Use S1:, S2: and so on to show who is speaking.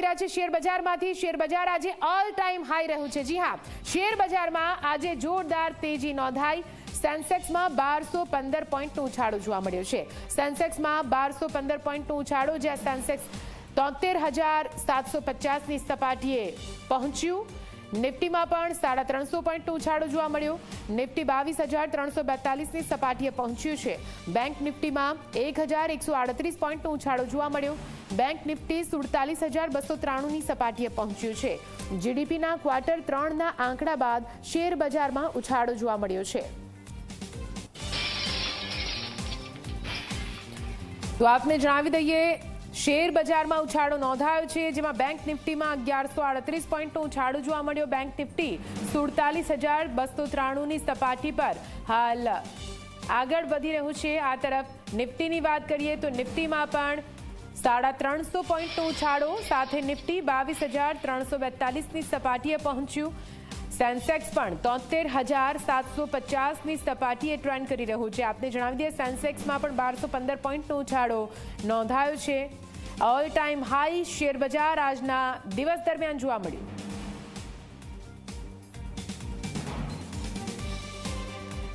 S1: રહ્યા છે શેર બજારમાંથી. શેર બજાર આજે ઓલ ટાઈમ હાઈ રહ્યું છે. જી હા, શેર બજારમાં આજે જોરદાર તેજી નોંધાઈ. સેન્સેક્સમાં બારસો પંદર પોઈન્ટનો ઉછાળો જોવા મળ્યો છે. સેન્સેક્સમાં બારસો પંદર પોઈન્ટનો ઉછાળો, જ્યાં સેન્સેક્સ તોતેર હજાર સાતસો પચાસની સપાટીએ પહોંચ્યું. નિફ્ટીમાં પણ સાડા ત્રણસો પોઈન્ટનું ઉછાળો જોવા મળ્યો. નિફ્ટી બાવીસ હજાર ત્રણસો બેતાલીસની સપાટીએ પહોંચ્યું છે. બેંક નિફ્ટીમાં એક હજાર એકસો આડત્રીસ પોઈન્ટનો ઉછાળો જોવા મળ્યો. બેંક નિફ્ટી સુડતાલીસ હજાર બસો ત્રાણુંની સપાટીએ પહોંચ્યું છે. જીડીપીના ક્વાર્ટર ત્રણના આંકડા બાદ શેર બજારમાં ઉછાળો જોવા મળ્યો છે. તો આપને જણાવી દઈએ શેર બજારમાં ઉછાળો નોંધાયો છે, જેમાં બેંક નિફ્ટીમાં અગિયારસો આડત્રીસ પોઈન્ટનો ઉછાળો જોવા મળ્યો. બેંક નિફ્ટી સુડતાલીસ હજાર બસો ત્રાણુંની સપાટી પર. હાલ આગળ વધી રહ્યું છે. આ તરફ નિફ્ટીની વાત કરીએ તો નિફ્ટીમાં પણ સાડા ત્રણસો પોઈન્ટનો ઉછાળો, સાથે નિફ્ટી બાવીસ હજાર ત્રણસો બેતાલીસની સપાટીએ પહોંચ્યું. સેન્સેક્સ પણ તોતેર હજાર સાતસો પચાસની સપાટીએ ટ્રેન્ડ કરી રહ્યું છે. આપને જણાવી દઈએ, સેન્સેક્સમાં પણ બારસો પંદર પોઈન્ટનો ઉછાળો નોંધાયો છે. ઓલ ટાઈમ હાઈ શેર બજાર આજના દિવસ દરમિયાન જોવા મળ્યું.